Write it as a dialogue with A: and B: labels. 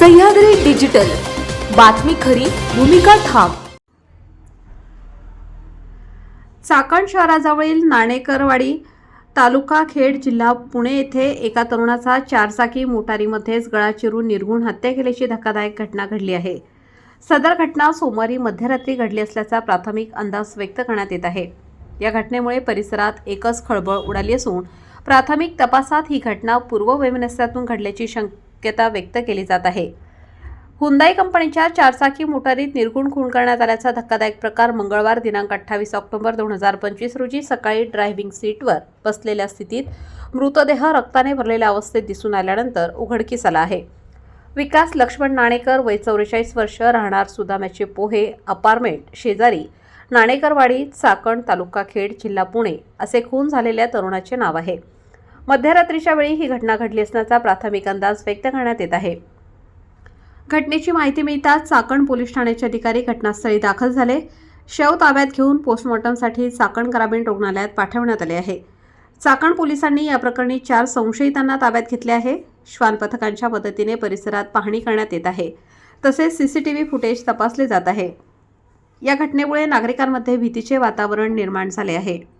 A: Sahyadri digital. बातमी खरी भूमिका ठाम.
B: चाकण शहराजवळील नाणेकरवाडी तालुका खेड जिल्हा पुणे येथे एका तरुणाचा चारचाकी मोटारीमध्येच गळा चिरून निर्गुण हत्या केल्याची धक्कादायक घटना घडली आहे. सदर घटना सोमवारी मध्यरात्री घडली असल्याचा प्राथमिक अंदाज व्यक्त करण्यात येत आहे. या घटनेमुळे परिसरात एकच खळबळ उडाली असून प्राथमिक तपासात ही घटना पूर्ववैमनस्यातून घडल्याची शक्यता व्यक्त केली जात आहे. हुंदाई कंपनीच्या चारचाकी मोटारीत निर्गुण खून करण्यात आल्याचा धक्कादायक प्रकार मंगळवार दिनांक अठ्ठावीस ऑक्टोबर दोन हजार पंचवीस रोजी सकाळी ड्रायव्हिंग सीटवर बसलेल्या स्थितीत मृतदेह रक्ताने भरलेल्या अवस्थेत दिसून आल्यानंतर उघडकीस आला आहे. विकास लक्ष्मण नाणेकर वय चौवेचाळीस वर्ष राहणार सुदाम्याचे पोहे अपार्टमेंट शेजारी नाणेकरवाडी चाकण तालुका खेड जिल्हा पुणे असे खून झालेल्या तरुणाचे नाव आहे. मध्यरात्रीच्या वेळी ही घटना घडली असण्याचा प्राथमिक अंदाज व्यक्त करण्यात येत आहे. घटनेची माहिती मिळताच चाकण पोलीस ठाण्याचे अधिकारी घटनास्थळी दाखल झाले. शव ताब्यात घेऊन पोस्टमॉर्टमसाठी चाकण ग्रामीण रुग्णालयात पाठवण्यात आले आहे. चाकण पोलिसांनी या प्रकरणी चार संशयितांना ताब्यात घेतले आहे. श्वान पथकांच्या मदतीने परिसरात पाहणी करण्यात येत आहे. तसेच सीसीटीव्ही फुटेज तपासले जात आहे. या घटनेमुळे नागरिकांमध्ये भीतीचे वातावरण निर्माण झाले आहे.